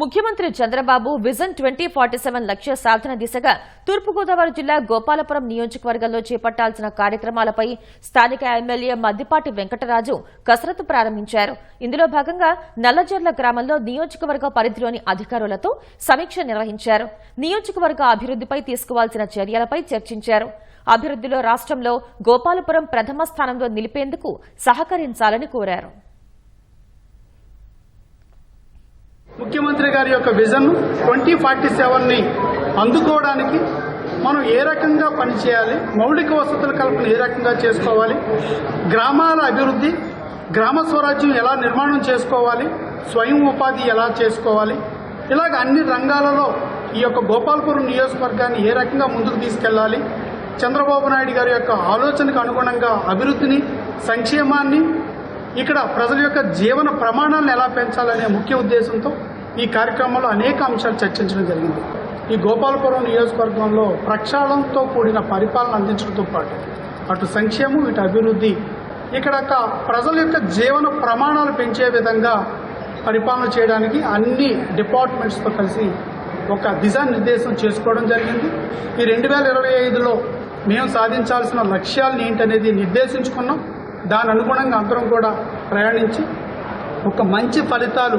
ముఖ్యమంత్రి Chandrababu vision twenty forty seven లక్ష్య సాధన దిశగా తూర్పుగోదావరి జిల్లా గోపాలపురం నియోజకవర్గంలో చేపట్టాల్సిన కార్యక్రమాలపై స్థానిక ఎమ్మెల్యే మద్దిపాటి వెంకటరాజు కసరత్తు ప్రారంభించారు. ఇందులో భాగంగా నల్లజర్ల గ్రామంలో నియోజకవర్గ పరిధిలోని అధికారులతో సమీక్ష నిర్వహించారు. నియోజకవర్గ అభివృద్దిపై తీసుకోవాల్సిన చర్యలపై చర్చించారు. అభివృద్దిలో రాష్ట్రంలో గోపాలపురం ప్రథమ స్థానంలో నిలిపేందుకు సహకరించాలని కోరారు ముఖ్యమంత్రి గారి యొక్క విజన్ ట్వంటీ ఫార్టీ సెవెన్ని అందుకోవడానికి మనం ఏ రకంగా పనిచేయాలి మౌలిక వసతుల కల్పన ఏ రకంగా చేసుకోవాలి గ్రామాల అభివృద్ధి గ్రామ స్వరాజ్యం ఎలా నిర్మాణం చేసుకోవాలి స్వయం ఉపాధి ఎలా చేసుకోవాలి ఇలాగ అన్ని రంగాలలో ఈ యొక్క గోపాల్పురం నియోజకవర్గాన్ని ఏ రకంగా ముందుకు తీసుకెళ్ళాలి చంద్రబాబు నాయుడు గారి యొక్క ఆలోచనకు అనుగుణంగా అభివృద్ధిని సంక్షేమాన్ని ఇక్కడ ప్రజల యొక్క జీవన ప్రమాణాలను ఎలా పెంచాలనే ముఖ్య ఉద్దేశంతో ఈ కార్యక్రమంలో అనేక అంశాలు చర్చించడం జరిగింది. ఈ గోపాలపురం నియోజకవర్గంలో ప్రక్షాళనతో కూడిన పరిపాలన అందించడంతో పాటు అటు సంక్షేమం ఇటు అభివృద్ధి ఇక్కడ ఒక ప్రజల యొక్క జీవన ప్రమాణాలు పెంచే విధంగా పరిపాలన చేయడానికి అన్ని డిపార్ట్మెంట్స్తో కలిసి ఒక దిశానిర్దేశం చేసుకోవడం జరిగింది. ఈ రెండు వేల ఇరవై ఐదులో మేము సాధించాల్సిన లక్ష్యాలను ఏంటనేది నిర్దేశించుకున్నాం. దాని అనుగుణంగా అందరం కూడా ప్రయాణించి ఒక మంచి ఫలితాలు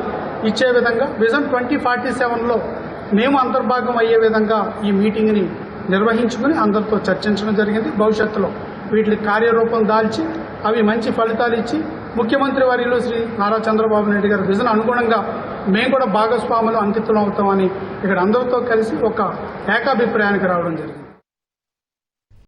ఇచ్చే విధంగా విజన్ ట్వంటీ ఫార్టీ సెవెన్లో మేము అంతర్భాగం అయ్యే విధంగా ఈ మీటింగ్ని నిర్వహించుకుని అందరితో చర్చించడం జరిగింది. భవిష్యత్తులో వీటికి కార్యరూపం దాల్చి అవి మంచి ఫలితాలు ఇచ్చి ముఖ్యమంత్రి వారిలో శ్రీ నారా చంద్రబాబు నాయుడు గారి విజన్ అనుగుణంగా మేము కూడా భాగస్వాములు అంకితులం అవుతామని ఇక్కడ అందరితో కలిసి ఒక ఏకాభిప్రాయానికి రావడం జరిగింది.